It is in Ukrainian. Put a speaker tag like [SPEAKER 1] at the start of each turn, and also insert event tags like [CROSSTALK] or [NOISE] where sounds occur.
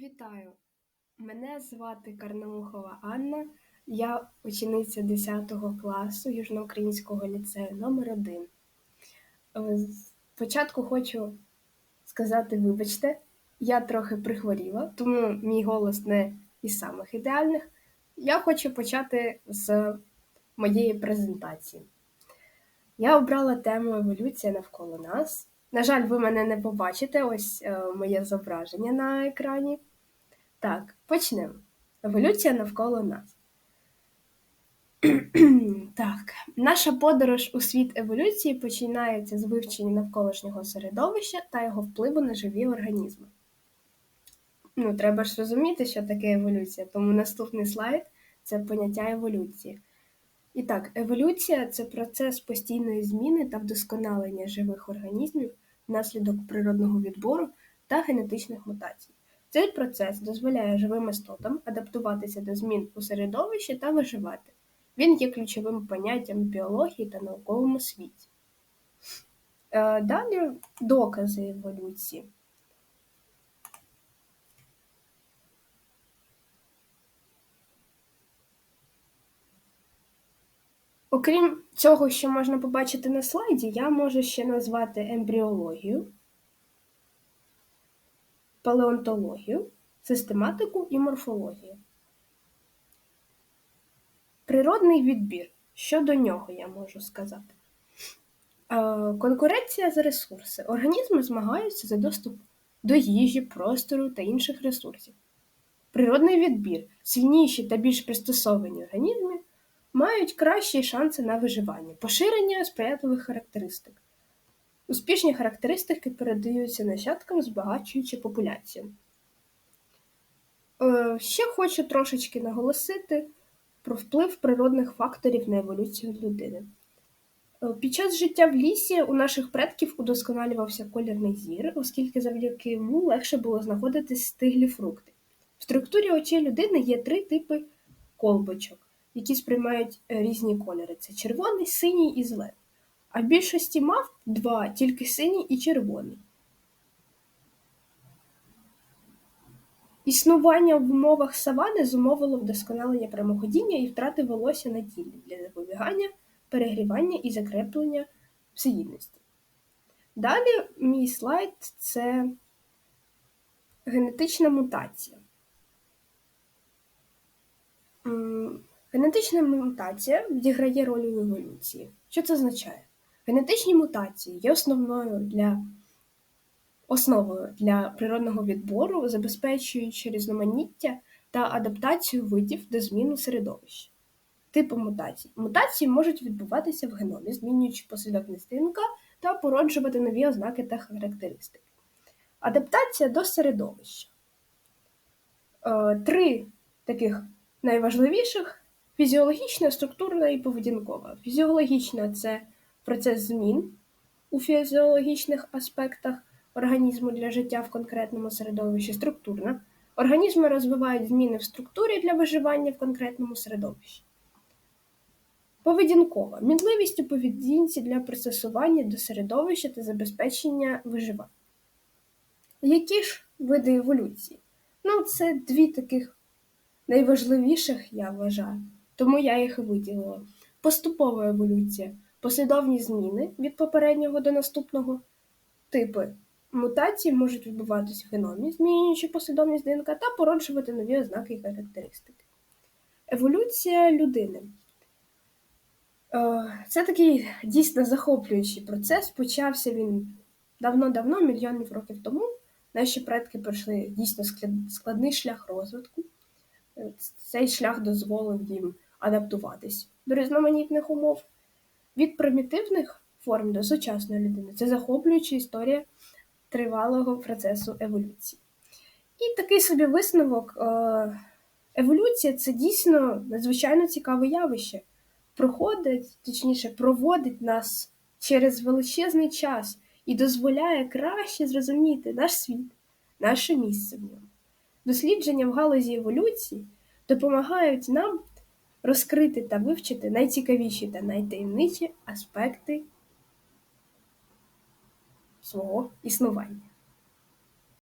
[SPEAKER 1] Вітаю! Мене звати Карнаухова Анна, я учениця 10 класу Южноукраїнського ліцею номер 1 Спочатку хочу сказати, вибачте, я трохи прихворіла, тому мій голос не із самих ідеальних. Я хочу почати з моєї презентації. Я обрала тему еволюція навколо нас. На жаль, ви мене не побачите, ось е, моє зображення на екрані. Так, почнемо. Еволюція навколо нас. [CLEARS THROAT] так, наша подорож у світ еволюції починається з вивчення навколишнього середовища та його впливу на живі організми. Ну, треба ж розуміти, що таке еволюція, тому наступний слайд це поняття еволюції. І так, еволюція це процес постійної зміни та вдосконалення живих організмів внаслідок природного відбору та генетичних мутацій. Цей процес дозволяє живим істотам адаптуватися до змін у середовищі та виживати. Він є ключовим поняттям в біології та науковому світі. Е, далі докази еволюції. Окрім цього, що можна побачити на слайді, я можу ще назвати ембріологію, палеонтологію, систематику і морфологію. Природний відбір. Що до нього я можу сказати? Е, конкуренція за ресурси. Організми змагаються за доступ до їжі, простору та інших ресурсів. Природний відбір. Сильніші та більш пристосовані організми мають кращі шанси на виживання, поширення сприятливих характеристик. Успішні характеристики передаються нащадкам, збагачуючи популяцію. Е, ще хочу трошечки наголосити про вплив природних факторів на еволюцію людини. Е, під час життя в лісі у наших предків удосконалювався колірний зір, оскільки завдяки йому легше було знаходити стиглі фрукти. В структурі очей людини є три типи колбочок, які сприймають е, різні кольори: це червоний, синій і зелений. А в більшості мав два, тільки синій і червоний. Існування в умовах савани зумовило вдосконалення прямоходіння і втрати волосся на тілі для запобігання, перегрівання і закріплення всеїдності. Далі мій слайд це генетична мутація. Генетична мутація відіграє роль у еволюції. Що це означає? Генетичні мутації є основною для основою для природного відбору, забезпечуючи різноманіття та адаптацію видів до зміну середовища. Типи мутацій. Мутації можуть відбуватися в геномі, змінюючи послідовність ДНК та породжувати нові ознаки та характеристики. Адаптація до середовища. Е, три таких найважливіших фізіологічна, структурна і поведінкова. Фізіологічна це процес змін у фізіологічних аспектах організму для життя в конкретному середовищі структурна. Організми розвивають зміни в структурі для виживання в конкретному середовищі. Поведінкова мінливість у поведінці для пристосування до середовища та забезпечення виживання. Які ж види еволюції? Ну, це дві таких найважливіших, я вважаю, тому я їх і виділила. Поступова еволюція послідовні зміни від попереднього до наступного типи мутації можуть відбуватися в геномі, змінюючи послідовність ДНК та породжувати нові ознаки і характеристики. Еволюція людини. Е, це такий дійсно захоплюючий процес. Почався він давно-давно, мільйонів років тому. Наші предки пройшли дійсно складний шлях розвитку. Е, цей шлях дозволив їм адаптуватись до різноманітних умов. Від примітивних форм до сучасної людини це захоплююча історія тривалого процесу еволюції. І такий собі висновок: е, еволюція це дійсно надзвичайно цікаве явище. Проходить, точніше, проводить нас через величезний час і дозволяє краще зрозуміти наш світ, наше місце в ньому. Дослідження в галузі еволюції допомагають нам розкрити та вивчити найцікавіші та найтаємничі аспекти свого існування.